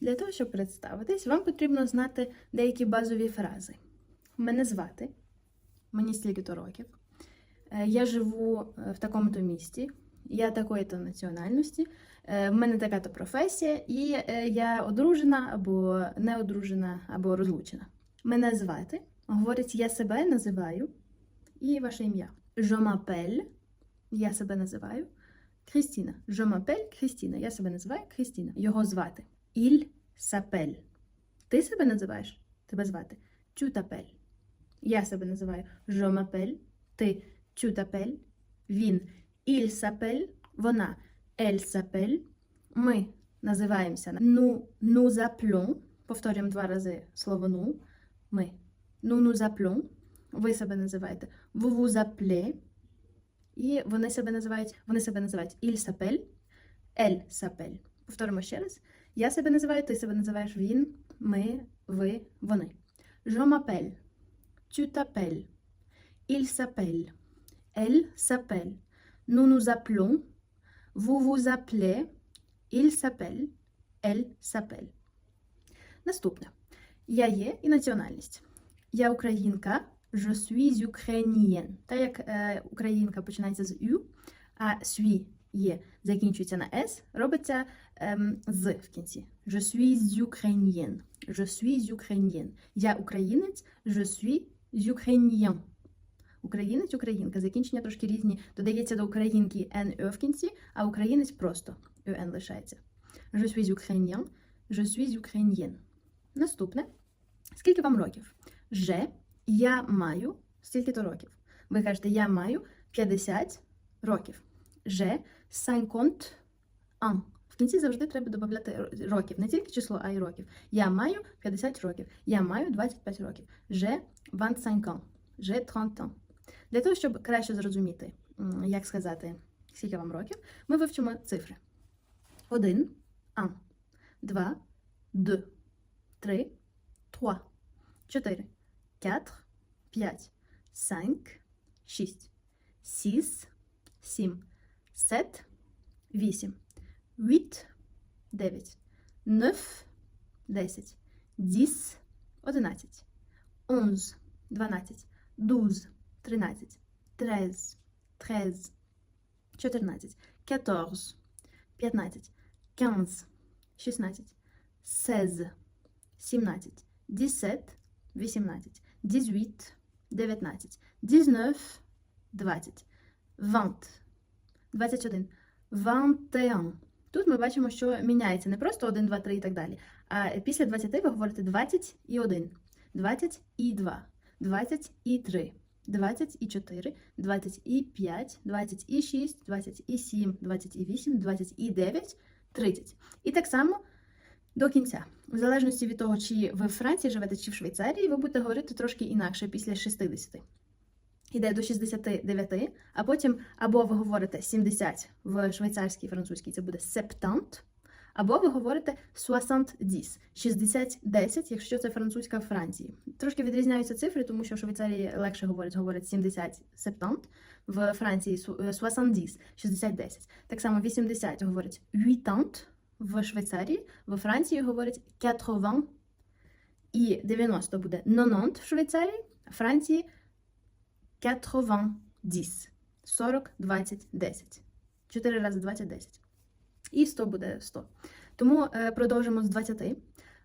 Для того, щоб представитись, вам потрібно знати деякі базові фрази. Мене звати, мені стільки-то років. Е, Я живу е, в такому-то місті, я такої-то національності, е, в мене така-то професія, і я одружена або не одружена, або розлучена. Мене звати, говорить, я себе називаю, і ваше ім'я. M'appelle, я себе називаю. Крістіна. M'appelle Крістіна. Я себе називаю Крістіна. Його звати. Il s'appelle. Ти себе називаєш? Тебе звати. T'appelles. Я себе називаю m'appelle. Ти t'appelles. Він il s'appelle. Вона elle s'appelle. Ми називаємося. Nous nous appelons. Повторюємо два рази слово ну. Ми. Nous nous appelons. Ви себе називаєте. Vous appelez. І вони себе називають, вони себе називають il s'appelle, elle s'appelle. Повторимо ще раз. Я себе називаю, ти себе називаєш він, ми, ви, вони. Je m'appelle. Tu t'appelles. Il s'appelle. Elle s'appelle. Nous nous appelons. Наступне. Я є і національність. Я українка. Je suis ukrainienne. Та як е, українка починається з «ю», а «suis» є, закінчується на «с», робиться «з» в кінці. Je suis ukrainienne. Je suis ukrainienne. Я українець, je suis ukrainien. Українець, українка. Закінчення трошки різні. Додається до українки «н» в кінці, а українець просто «н» лишається. Je suis ukrainien. Je suis ukrainienne. Наступне. Скільки вам років? Je я маю стільки-то років. Ви кажете, я маю 50 років. Же 50 ans. Кінці завжди треба додати років. Не тільки число, а й років. Я маю 50 років. Я маю 25 років. Же 25 ans. Же 30 ans. Для того, щоб краще зрозуміти, як сказати, скільки вам років, ми вивчимо цифри. 1, 1, 2, 2, 3, 3, 4, 4, 5, 5, 6, 6, 7, 7, 8, 8, 9, 9, 10, 10, 11, 11, 12, 12, 13, 13, 13, 14, 14, 15, 15, 16, 16, 17, 17, 18, 18, 19, 19, 20, 20, 21, 21. Тут ми бачимо, що міняється не просто 1, 2, 3 і так далі. А після 20 ви говорите 20 і 1, 20 і 2, 20 і 3, 20 і 4, 20 і 5, 20 і 6, 20 і 7, 20 і 8, 20 і 9, 30. І так само до кінця. В залежності від того, чи ви в Франції живете, чи в Швейцарії, ви будете говорити трошки інакше після 60. Іде до 69, а потім або ви говорите 70 в швейцарській французькій, це буде 70, або ви говорите 60, 60-10, якщо це французька в Франції. Трошки відрізняються цифри, тому що в Швейцарії легше говорять, говорять 70, 70, в Франції су- е, 70, 60-10. Так само 80 говорять 80, в Швейцарії, в Франції говорять 80, і 90 буде 90 в Швейцарії, а Франції 80, 10, 40, 20, 10. 4 рази 20, 10. І 100 буде 100. Тому е, продовжимо з 20.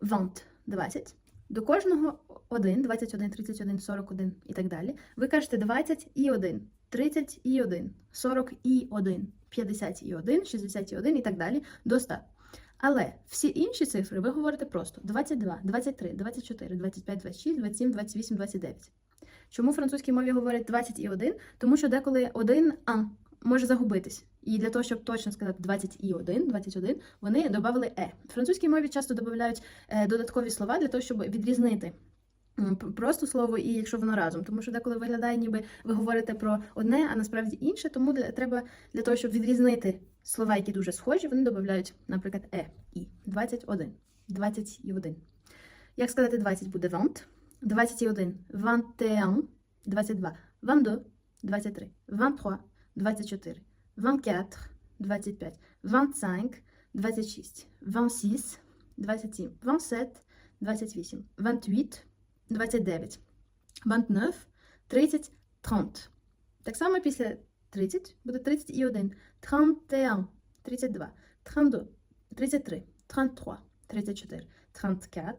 Вант 20. До кожного 1, 21, 31, 41 і так далі. Ви кажете 20 і 1, 30 і 1, 40 і 1, 50 і 1, 60 і 1 і так далі до 100. Але всі інші цифри ви говорите просто 22, 23, 24, 25, 26, 27, 28, 29. Чому французькій мові говорять 20 і 1? Тому що деколи 1 а може загубитись. І для того, щоб точно сказати 20 і 1, 21, вони додали е. В французькій мові часто додають е, додаткові слова для того, щоб відрізнити просто слово і якщо воно разом. Тому що деколи виглядає, ніби ви говорите про одне, а насправді інше. Тому для, треба для того, щоб відрізнити слова, які дуже схожі, вони додають, наприклад, е і 21, 20 і 1. Як сказати 20 буде 20, 21, 21, 22, 22, 23, 23, 24, 24, 25, 25, 26, 26, 27, 27, 28, 28, 29, 29, 30, 30. Так само після 30 буде 31, 31, 32, 32, 33, 33, 34, 34,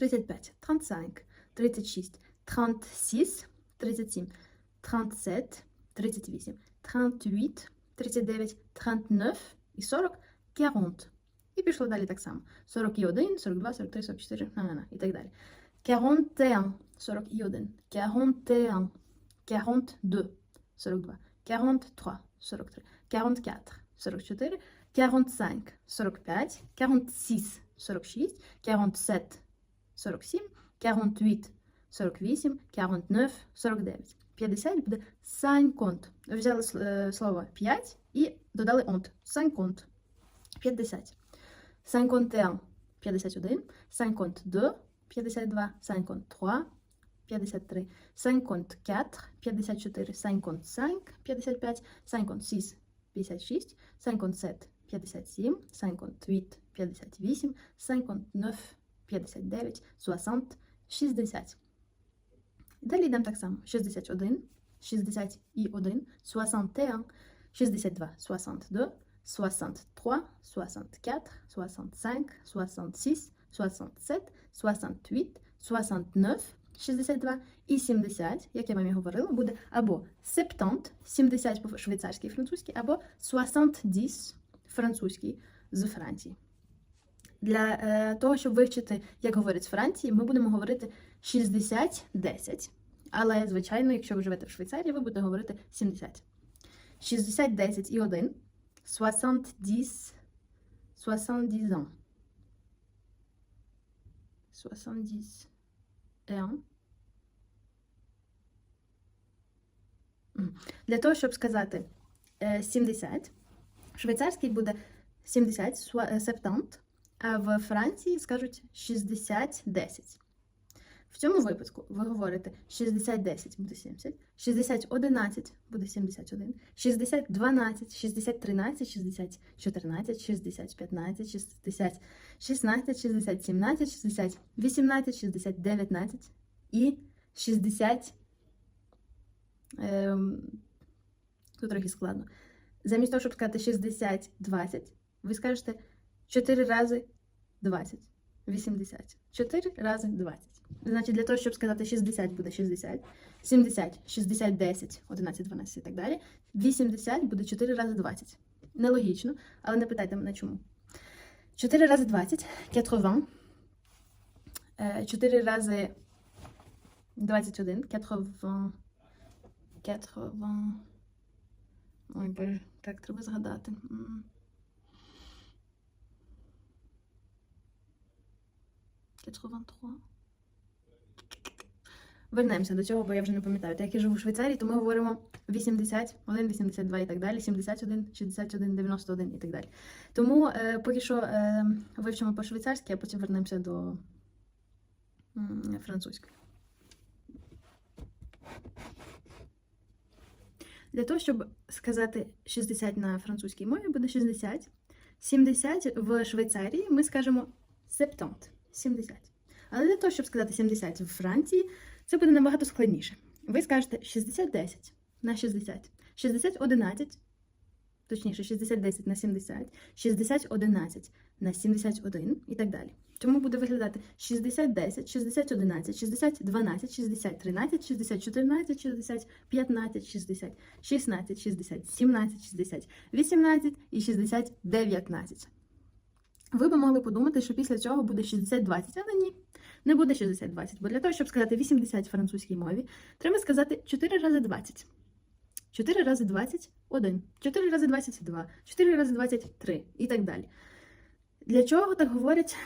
35, 35, 36, 36, 37, 37, 38, 38, 39, 39 і 40, 40. І пішло далі так само. 41, 42, 43, 44, на, на, на, і так далі. 41, 41, 41, 42, 42, 43, 43, 44, 44, 45, 45, 46, 46, 47, 47, 48, 48, 49, 49. 50 буде 50. Взяли с- е, слово 5 і додали онт. 50. 50. 51, 51, 52, 52, 53, 53, 54, 54, 55, 55, 56, 56, 57, 57, 58, 58, 59, 59, 60, 60. Далі йдемо так само. 61, 61, 61, 62, 62, 63, 64, 65, 66, 67, 68, 69, 62 і 70, як я вам і говорила, буде або 70, 70 по швейцарськи і французький, або 70 французький з Франції. Для е, того, щоб вивчити, як говорять з Франції, ми будемо говорити 60-10. Але, звичайно, якщо ви живете в Швейцарії, ви будете говорити 70. 60, 10 і 1. 70, 70 ans. 70 et 1. Для того, щоб сказати е, 70, швейцарський буде 70, сва- е, 70, а в Франції скажуть 60-10. В цьому випадку ви говорите 60-10 буде 70, 60-11 буде 71, 60-12, 60-13, 60-14, 60-15, 60, 16, 60, 17, 60, 18, 60, 19 і 60. Ем, тут трохи складно. Замість того, щоб сказати 60, 20, ви скажете 4 рази 20. 80. 4 рази 20. Значить, для того, щоб сказати 60 буде 60, 70, 60, 10, 11, 12 і так далі. 80 буде 4 рази 20. Нелогічно, але не питайте мене чому. 4 рази 20, 80. 4 рази 21, 80. 80. Ой, боже, так, треба згадати. 83. Вернемося до цього, бо я вже не пам'ятаю. Так як я живу в Швейцарії, то ми говоримо 81, 82 і так далі, 71, 61, 91 і так далі. Тому е, поки що е, вивчимо по-швейцарськи, а потім вернемося до французької. Для того, щоб сказати 60 на французькій мові, буде 60. 70 в Швейцарії ми скажемо 70. 70. Але для того, щоб сказати 70 в Франції, це буде набагато складніше. Ви скажете 60-10 на 60, 60-11, точніше, 60-10 на 70, 60-11 на 71 і так далі. Тому буде виглядати 60-10, 60-11, 60-12, 60-13, 60-14, 60-15, 60, 16, 60, 17, 60, 18 і 60-19. Ви би могли подумати, що після цього буде 60-20, але ні, не буде 60-20. Бо для того, щоб сказати 80 в французькій мові, треба сказати 4 рази 20. 4 рази 20 – 1, 4 рази 20 – 2, 4 рази 20 – 3 і так далі. Для чого так говорять,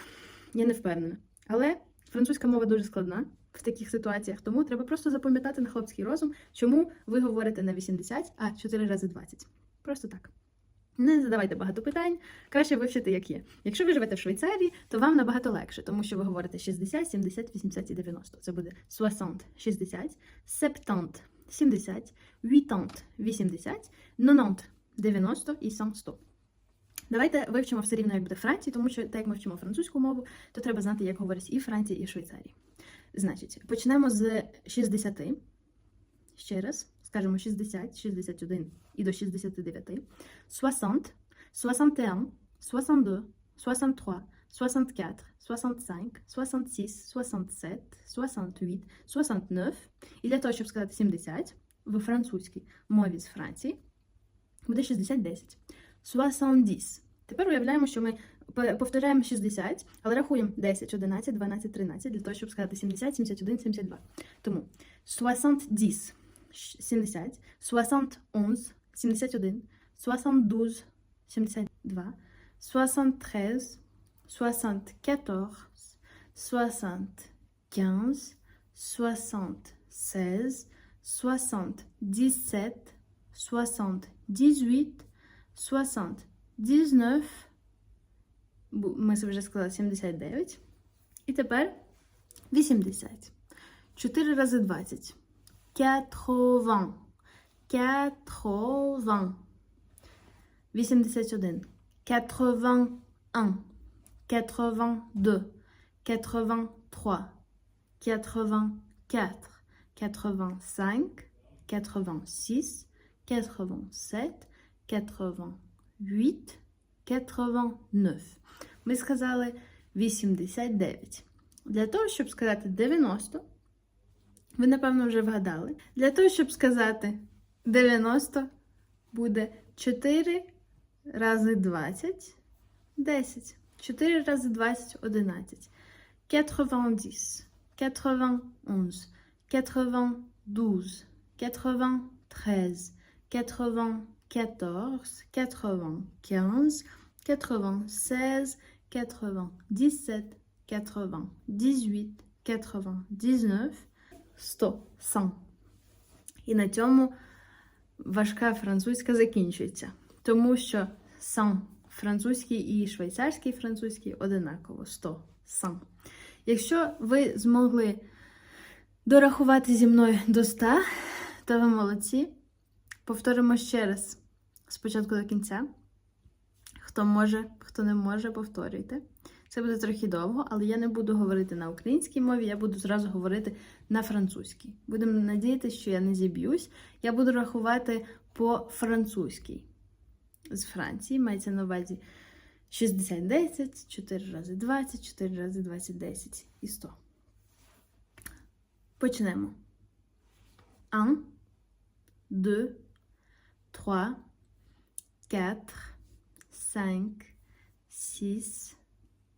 я не впевнена. Але французька мова дуже складна в таких ситуаціях, тому треба просто запам'ятати на хлопський розум, чому ви говорите не 80, а 4 рази 20. Просто так. Не задавайте багато питань, краще вивчити, як є. Якщо ви живете в Швейцарії, то вам набагато легше, тому що ви говорите 60, 70, 80 і 90. Це буде 60, 60, 70, 70, 80, 80, 90, 90 і 100, 100. Давайте вивчимо все рівно, як буде Франції, тому що так як ми вчимо французьку мову, то треба знати, як говорять і Франції, і Швейцарії. Значить, почнемо з 60. Ще раз, скажемо 60, 61 і до 69. 60, 61, 62, 63, 64, 65, 66, 67, 68, 69. І для того, щоб сказати 70 в французькій мові з Франції, буде 60-10. 70. Тепер уявляємо, що ми повторяємо 60, але рахуємо 10, 11, 12, 13, для того, щоб сказати 70, 71, 72. Тому 70, щ- 70, 71, 71, 72, 72, 73, 74, 75, 76, 77, 78, 79, бу- ми вже сказали 79. І тепер 80. 4 рази 20. 80. 80. 81. 81. 82. 83. 84. 85. 86. 87. 88. 89. Ми сказали 89. Для того, щоб сказати 90, ви, напевно, вже вгадали. Для того, щоб сказати 90, буде 4 рази 20 10. 4 рази 20 11. 90, 91, 92, 93, 94, 95, 96, 97, 98, 99, 100, 100. І на цьому важка французька закінчується. Тому що сам французький і швейцарський французький одинаково 100, 100. Якщо ви змогли дорахувати зі мною до 100, то ви молодці. Повторимо ще раз спочатку до кінця. Хто може, хто не може, повторюйте. Це буде трохи довго, але я не буду говорити на українській мові, я буду зразу говорити на французькій. Будемо надіятися, що я не зіб'юсь. Я буду рахувати по французькій. З Франції мається на увазі 60, 10, 4 рази 20, 4 рази 20, 10 і 100. Почнемо. 1, 2, 3, 4, 5, 6,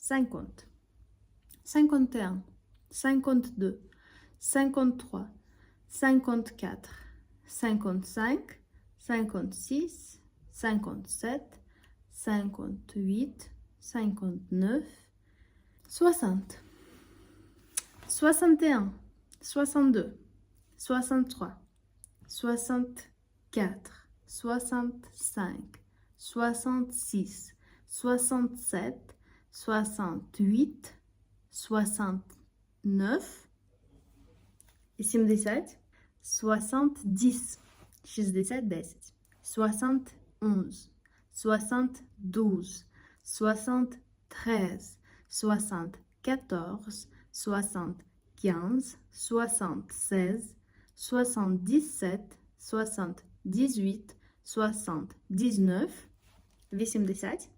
50, 51, 52, 53, 54, 55, 56, 57, 58, 59, 60, 61, 62, 63, 64, 65, 66, 67, 68, 69 et 70, 70, 60, 10, 71, 72, 73, 74, 75, 76, 77, 78, 79, 80.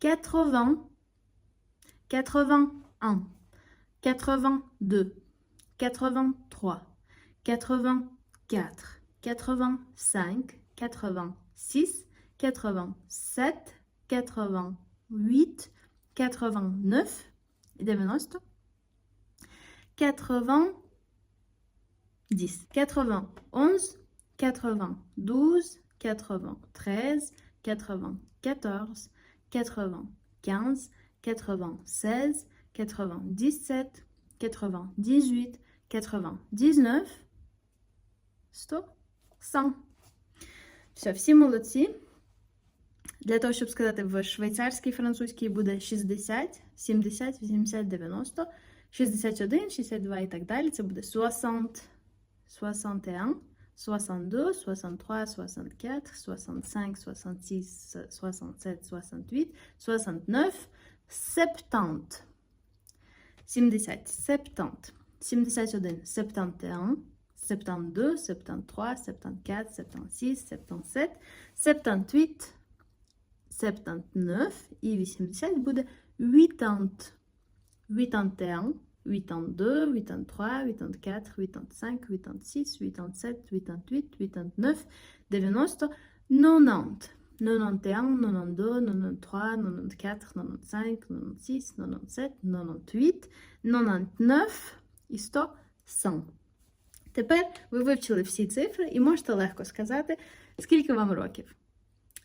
80. 81. 82. 83. 84. 85. 86. 87. 88. 89. 90. 80. 10. 91. 92. 93. 94. 95. 96. 97. 98. 99. 100. 100. Все, всі молодці. Для того, щоб сказати в швейцарській французькій буде 60, 70, 80, 90, 61, 62 і так далі. Це буде 60, 61, 62, 63, 64, 65, 66, 67, 68, 69, 70. 70, 70, 71, 71, 72, 73, 74, 76, 77, 78, 79 і 80 буде 80. 81, 82, 83, 84, 85, 86, 87, 88, 89, 90, 90. 91, 92, 93, 94, 95, 96, 97, 98, 99 і 100, 100. Тепер ви вивчили всі цифри і можете легко сказати, скільки вам років.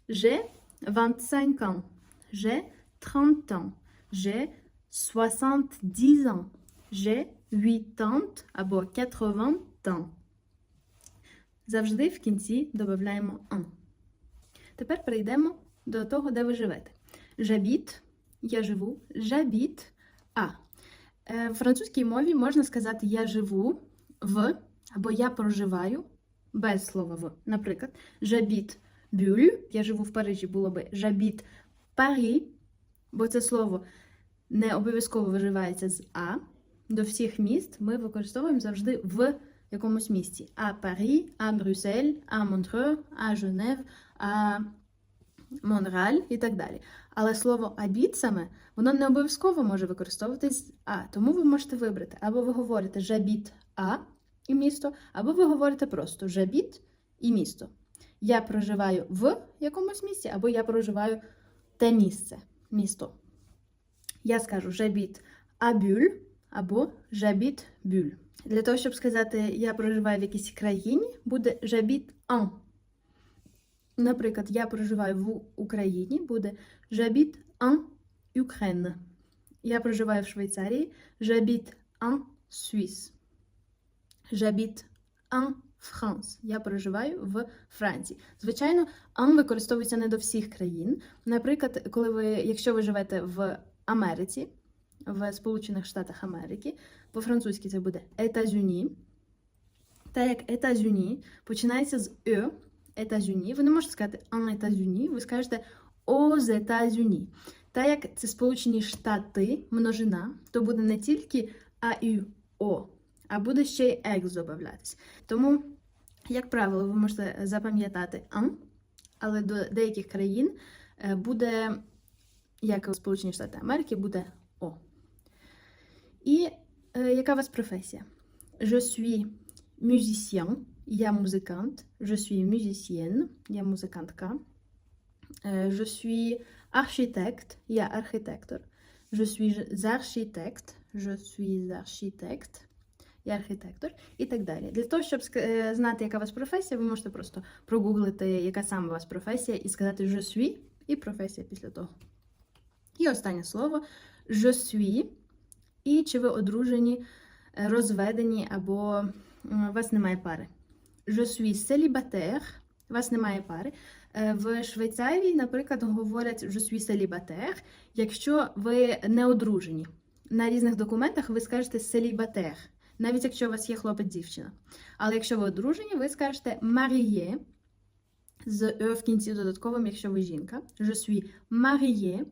J'ai 25 ans. J'ai 30 ans. J'ai 70 ans. J'ai 80 або 80 ans. Завжди в кінці додаємо «un». Тепер перейдемо до того, де ви живете. J'habite – я живу. J'habite а. Е, В французькій мові можна сказати я живу в або я проживаю без слова в. Наприклад, j'habite Бюль, я живу в Парижі, було би j'habite Paris, бо це слово не обов'язково виживається з А. До всіх міст ми використовуємо завжди в якомусь місті. А Парі, а Брюссель, а Монтрeux, а Женев, а Монреаль і так далі. Але слово обід саме, воно не обов'язково може використовуватись А. Тому ви можете вибрати, або ви говорите j'habite А і місто, або ви говорите просто j'habite і місто. Я проживаю в якомусь місці, або я проживаю те місце, місто. Я скажу à Bulle, або j'habite Bulle. Для того, щоб сказати, я проживаю в якійсь країні, буде j'habite en. Наприклад, я проживаю в Україні, буде j'habite en Ukraine. Я проживаю в Швейцарії, j'habite en Suisse. J'habite en France. Я проживаю в Франції. Звичайно, en використовується не до всіх країн. Наприклад, коли ви, якщо ви живете в Америці, в Сполучених Штатах Америки, по-французьки це буде États-Unis. Та як États-Unis починається з Е, États-Unis, ви не можете сказати en États-Unis, ви скажете aux États-Unis. Та як це Сполучені Штати, множина, то буде не тільки АЮО, а буде ще й екс додатись. Тому, як правило, ви можете запам'ятати «ан», але до деяких країн е, буде, як Сполучені Штати Америки, буде О. І яка у вас професія? Je suis musicien, я музикант. Je suis musicienne, я музикантка. Е, Je suis architecte, я архітектор. Je suis architecte, je suis architecte, я архітектор і так далі. Для того, щоб е, знати, яка у вас професія, ви можете просто прогуглити, яка саме у вас професія, і сказати je suis, і професія після того. І останнє слово je suis. І чи ви одружені, е, розведені або у вас немає пари. Je suis célibataire, у вас немає пари. Е, В Швейцарії, наприклад, говорять je suis célibataire, якщо ви не одружені. На різних документах ви скажете célibataire, навіть якщо у вас є хлопець-дівчина. Але якщо ви одружені, ви скажете marié, з «е» в кінці додатковим, якщо ви жінка. Je suis marié.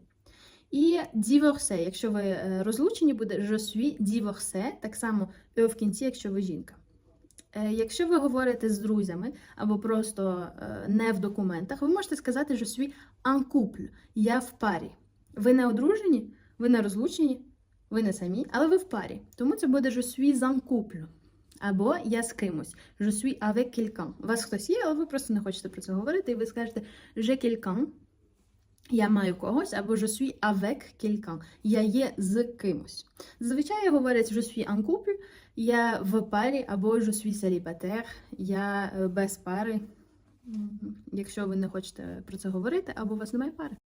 І divorcé, якщо ви е, розлучені, буде je suis divorcé, так само «е» в кінці, якщо ви жінка. Е, Якщо ви говорите з друзями або просто не в документах, ви можете сказати je suis en couple, я в парі. Ви не одружені, ви не розлучені, ви не самі, але ви в парі. Тому це буде je suis en couple. Або я з кимось. Je suis avec quelqu'un. У вас хтось є, але ви просто не хочете про це говорити, і ви скажете j'ai quelqu'un, я маю когось, або je suis avec quelqu'un. Я є з кимось. Зазвичай говорять je suis en couple, я в парі, або je suis célibataire, я е, без пари. Якщо ви не хочете про це говорити, або у вас немає пари.